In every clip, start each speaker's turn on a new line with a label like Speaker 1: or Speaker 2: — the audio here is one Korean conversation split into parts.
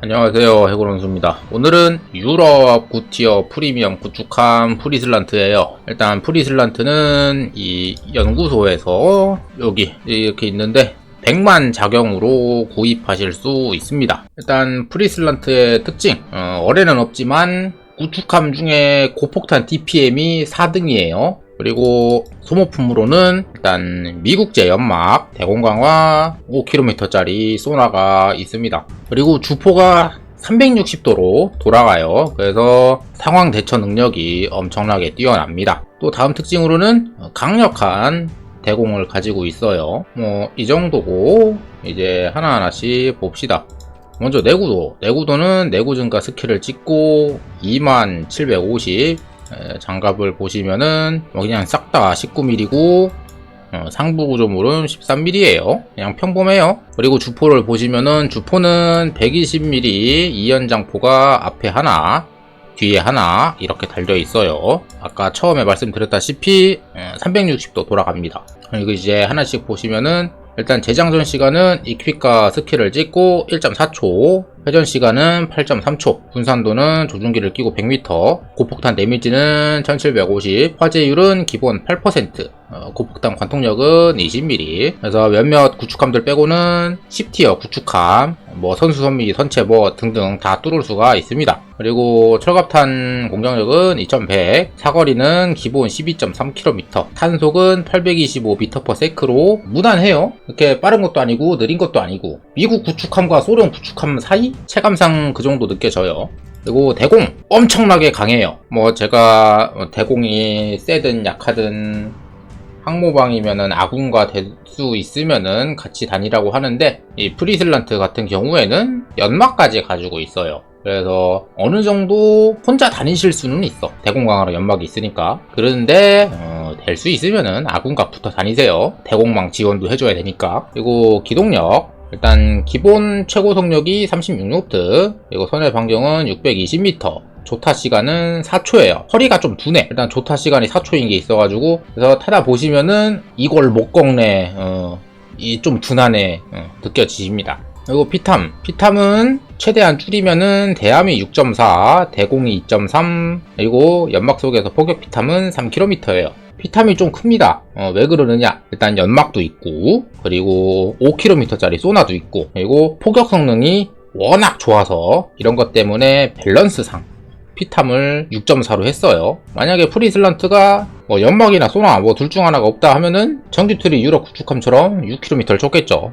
Speaker 1: 안녕하세요 해골원수입니다. 오늘은 유럽 구티어 프리미엄 구축함 프리슬란트예요. 일단 프리슬란트는 이 연구소에서 여기 이렇게 있는데 100만 자경으로 구입하실 수 있습니다. 일단 프리슬란트의 특징 어, 어뢰는 없지만 구축함 중에 고폭탄 DPM이 4등이에요 그리고 소모품으로는 일단 미국제 연막 대공강화 5km짜리 소나가 있습니다. 그리고 주포가 360도로 돌아가요. 그래서 상황 대처 능력이 엄청나게 뛰어납니다. 또 다음 특징으로는 강력한 대공을 가지고 있어요. 뭐 이 정도고 이제 하나하나씩 봅시다. 먼저 내구도. 내구도는 내구 증가 스킬을 찍고 2750 에, 장갑을 보시면은 뭐 그냥 싹 다 19mm고 어, 상부 구조물은 13mm예요. 그냥 평범해요. 그리고 주포를 보시면은 주포는 120mm 2연장포가 앞에 하나, 뒤에 하나 이렇게 달려 있어요. 아까 처음에 말씀드렸다시피 360도 돌아갑니다. 그리고 이제 하나씩 보시면은 일단 재장전 시간은 이퀵과 스킬을 찍고 1.4초, 회전 시간은 8.3초, 분산도는 조준기를 끼고 100m, 고폭탄 데미지는 1750, 화재율은 기본 8%, 어, 고폭탄 관통력은 20mm. 그래서 몇몇 구축함들 빼고는 10티어 구축함, 뭐 선수 선미, 선체 뭐 등등 다 뚫을 수가 있습니다. 그리고 철갑탄 공격력은 2100, 사거리는 기본 12.3km, 탄속은 825m/s로 무난해요. 이렇게 빠른 것도 아니고 느린 것도 아니고 미국 구축함과 소련 구축함 사이 체감상 그 정도 느껴져요. 그리고 대공 엄청나게 강해요. 뭐 제가 대공이 세든 약하든 항모방이면은 아군과 될 수 있으면은 같이 다니라고 하는데 이 프리슬란트 같은 경우에는 연막까지 가지고 있어요. 그래서 어느 정도 혼자 다니실 수는 있어. 대공강화로 연막이 있으니까. 그런데 어, 될 수 있으면은 아군과 붙어 다니세요. 대공망 지원도 해줘야 되니까. 그리고 기동력 일단 기본 최고 속력이 36노트 그리고 선의 반경은 620m 조타 시간은 4초예요. 허리가 좀 두네. 일단 조타 시간이 4초인 게 있어가지고 그래서 타다 보시면은 이걸 못 꺾네. 어, 이 좀 둔하네 어, 느껴지십니다. 그리고 피탐. 피탐은 최대한 줄이면은 대함이 6.4, 대공이 2.3, 그리고 연막 속에서 포격 피탐은 3km예요. 피탐이 좀 큽니다. 어, 왜 그러느냐? 일단 연막도 있고, 그리고 5km짜리 소나도 있고, 그리고 포격 성능이 워낙 좋아서 이런 것 때문에 밸런스상 피탐을 6.4로 했어요. 만약에 프리슬란트가 뭐 연막이나 소나 뭐 둘 중 하나가 없다 하면은 전기트리 유럽 구축함처럼 6km를 줬겠죠.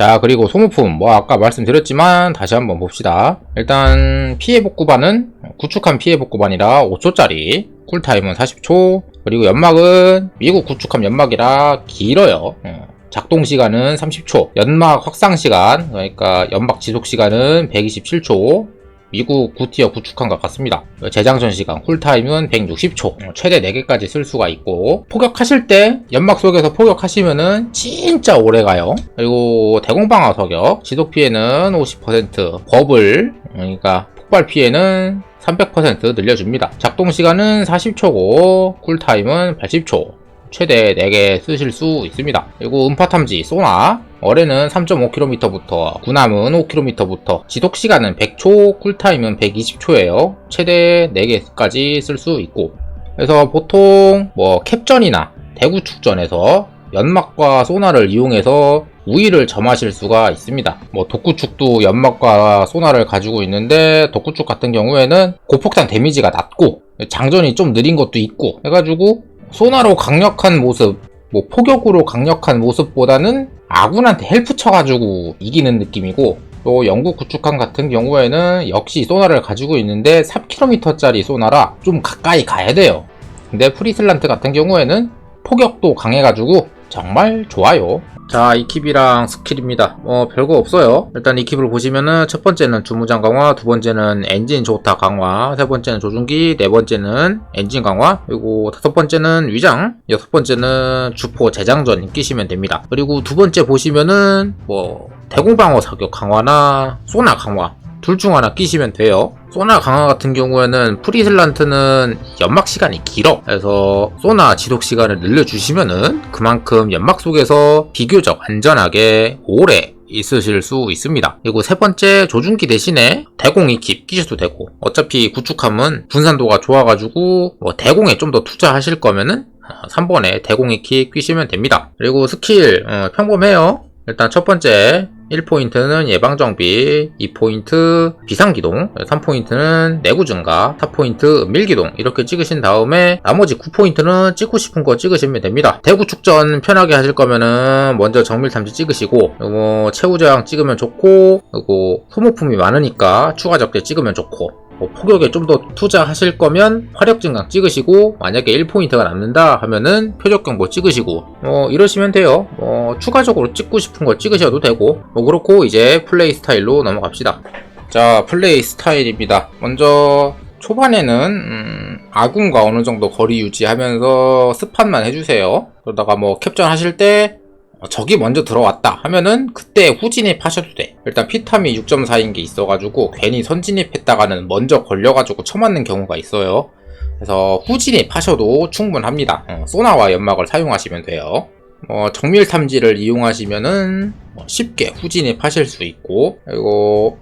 Speaker 1: 자 그리고 소모품. 뭐 아까 말씀드렸지만 다시 한번 봅시다. 일단 피해 복구반은 구축한 피해 복구반이라 5초짜리 쿨타임은 40초 그리고 연막은 미국 구축함 연막이라 길어요. 어, 작동 시간은 30초 연막 확상 시간 그러니까 연막 지속 시간은 127초 미국 구티어 구축함과 같습니다. 재장전 시간 쿨타임은 160초 최대 4개까지 쓸 수가 있고 포격하실 때 연막 속에서 포격하시면은 진짜 오래가요. 그리고 대공방어 서격 지속 피해는 50% 버블 그러니까 폭발 피해는 300% 늘려줍니다. 작동 시간은 40초고 쿨타임은 80초 최대 4개 쓰실 수 있습니다. 그리고 음파 탐지 소나 어뢰는 3.5km부터 군함은 5km부터 지속 시간은 100초 쿨타임은 120초예요. 최대 4개까지 쓸 수 있고 그래서 보통 뭐 캡전이나 대구 축전에서 연막과 소나를 이용해서 우위를 점하실 수가 있습니다. 뭐 독구축도 연막과 소나를 가지고 있는데 독구축 같은 경우에는 고폭탄 데미지가 낮고 장전이 좀 느린 것도 있고 해가지고 소나로 강력한 모습, 뭐 포격으로 강력한 모습보다는 아군한테 헬프 쳐가지고 이기는 느낌이고 또 영국 구축함 같은 경우에는 역시 소나를 가지고 있는데 3km짜리 소나라 좀 가까이 가야 돼요. 근데 프리슬란트 같은 경우에는 포격도 강해가지고 정말 좋아요. 자, 이 킵이랑 스킬입니다. 뭐 별거 없어요. 일단 이 킵을 보시면은 첫 번째는 주무장 강화, 두 번째는 엔진 좋다 강화, 세 번째는 조준기, 네 번째는 엔진 강화, 그리고 다섯 번째는 위장, 여섯 번째는 주포 재장전 끼시면 됩니다. 그리고 두 번째 보시면은 뭐 대공방어 사격 강화나 소나 강화 둘 중 하나 끼시면 돼요. 소나 강화 같은 경우에는 프리슬란트는 연막 시간이 길어. 그래서 소나 지속 시간을 늘려주시면은 그만큼 연막 속에서 비교적 안전하게 오래 있으실 수 있습니다. 그리고 세 번째 조준기 대신에 대공 이킵 끼셔도 되고 어차피 구축함은 분산도가 좋아가지고 뭐 대공에 좀 더 투자하실 거면은 3번에 대공 이킵 끼시면 됩니다. 그리고 스킬 어, 평범해요. 일단 첫 번째 1포인트는 예방정비, 2포인트 비상기동, 3포인트는 내구 증가, 4포인트 은밀기동 이렇게 찍으신 다음에 나머지 9포인트는 찍고 싶은 거 찍으시면 됩니다. 대구 축전 편하게 하실 거면은 먼저 정밀탐지 찍으시고 그리고 최후저항 찍으면 좋고 그리고 소모품이 많으니까 추가 적재 찍으면 좋고 뭐 포격에 좀 더 투자하실 거면 화력 증강 찍으시고 만약에 1포인트가 남는다 하면은 표적 경보 찍으시고 뭐 이러시면 돼요. 뭐 추가적으로 찍고 싶은 거 찍으셔도 되고 뭐 그렇고 이제 플레이 스타일로 넘어갑시다. 자 플레이 스타일입니다. 먼저 초반에는 음, 아군과 어느 정도 거리 유지하면서 스팟만 해주세요. 그러다가 뭐 캡전 하실 때 어, 적이 먼저 들어왔다 하면은 그때 후진입 하셔도 돼. 일단 피탐이 6.4인 게 있어가지고 괜히 선진입했다가는 먼저 걸려가지고 쳐맞는 경우가 있어요. 그래서 후진입 하셔도 충분합니다. 어, 소나와 연막을 사용하시면 돼요. 어, 정밀 탐지를 이용하시면은 뭐 쉽게 후진입 하실 수 있고 그리고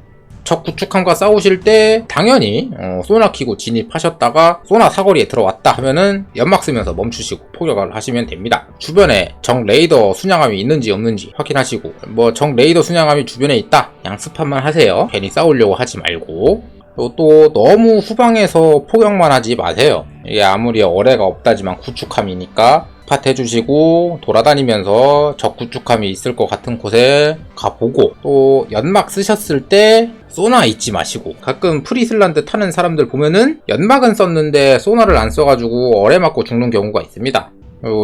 Speaker 1: 적 구축함과 싸우실 때 당연히 어, 소나 키고 진입하셨다가 소나 사거리에 들어왔다 하면은 연막 쓰면서 멈추시고 포격을 하시면 됩니다. 주변에 적 레이더 순양함이 있는지 없는지 확인하시고 뭐적 레이더 순양함이 주변에 있다 양습판만 하세요. 괜히 싸우려고 하지 말고 또 너무 후방에서 포격만 하지 마세요. 이게 아무리 어뢰가 없다지만 구축함이니까 팟 해주시고 돌아다니면서 적 구축함이 있을 것 같은 곳에 가보고 또 연막 쓰셨을 때 소나 잊지 마시고 가끔 프리슬란드 타는 사람들 보면은 연막은 썼는데 소나를 안 써가지고 어뢰 맞고 죽는 경우가 있습니다.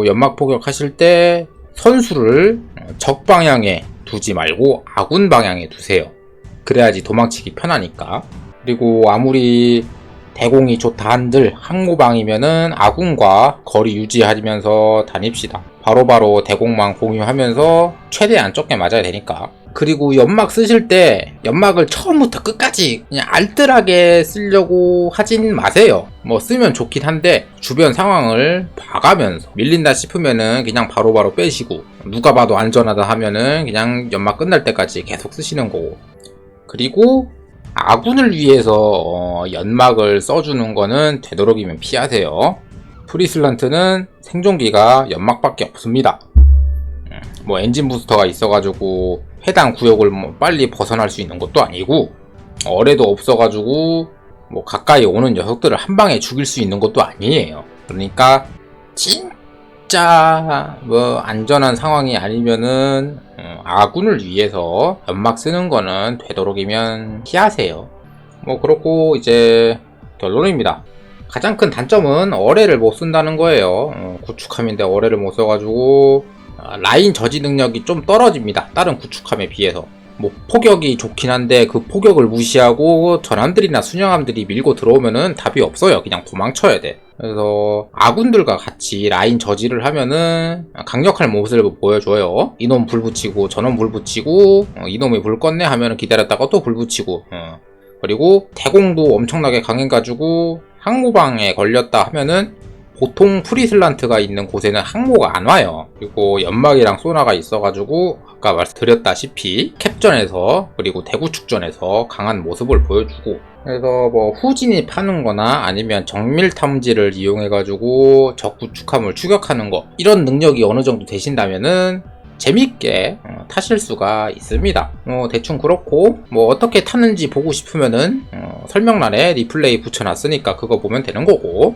Speaker 1: 연막 포격하실 때 선수를 적 방향에 두지 말고 아군 방향에 두세요. 그래야지 도망치기 편하니까. 그리고 아무리 대공이 좋다 한들 항모방이면은 아군과 거리 유지하면서 다닙시다. 바로바로 대공망 공유하면서 최대한 적게 맞아야 되니까. 그리고 연막 쓰실 때 연막을 처음부터 끝까지 그냥 알뜰하게 쓰려고 하진 마세요. 뭐 쓰면 좋긴 한데 주변 상황을 봐가면서 밀린다 싶으면은 그냥 바로 바로 빼시고 누가 봐도 안전하다 하면은 그냥 연막 끝날 때까지 계속 쓰시는 거고. 그리고 아군을 위해서 어, 연막을 써주는 거는 되도록이면 피하세요. 프리슬란트는 생존기가 연막밖에 없습니다. 음, 뭐 엔진 부스터가 있어가지고 해당 구역을 뭐 빨리 벗어날 수 있는 것도 아니고 어뢰도 없어가지고 뭐 가까이 오는 녀석들을 한 방에 죽일 수 있는 것도 아니에요. 그러니까 진짜 뭐 안전한 상황이 아니면은 어, 아군을 위해서 연막 쓰는 거는 되도록이면 피하세요. 뭐 그렇고 이제 결론입니다. 가장 큰 단점은 어뢰를 못 쓴다는 거예요. 어, 구축함인데 어뢰를 못 써가지고 아, 라인 저지 능력이 좀 떨어집니다. 다른 구축함에 비해서. 뭐 포격이 좋긴 한데 그 포격을 무시하고 전함들이나 순양함들이 밀고 들어오면은 답이 없어요. 그냥 도망쳐야 돼. 그래서 아군들과 같이 라인 저지를 하면은 강력할 모습을 보여줘요. 이놈 불 붙이고 저놈 불 붙이고 어, 이놈이 불 껐네 하면은 기다렸다가 또 불 붙이고 어. 그리고 대공도 엄청나게 강해가지고 항모방에 걸렸다 하면은 보통 프리슬란트가 있는 곳에는 항모가 안 와요. 그리고 연막이랑 소나가 있어가지고 아까 말씀드렸다시피 캡전에서 그리고 대구 축전에서 강한 모습을 보여주고 그래서 뭐 후진입 하는 거나 아니면 정밀 탐지를 이용해 가지고 적 구축함을 추격하는 거 이런 능력이 어느 정도 되신다면은 재밌게 어, 타실 수가 있습니다. 뭐 대충 그렇고 뭐 어떻게 타는지 보고 싶으면은 어, 설명란에 리플레이 붙여놨으니까 그거 보면 되는 거고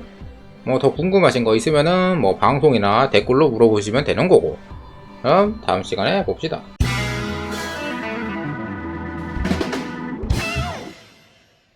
Speaker 1: 뭐 더 궁금하신 거 있으면은 뭐 방송이나 댓글로 물어보시면 되는 거고 그럼 다음 시간에 봅시다.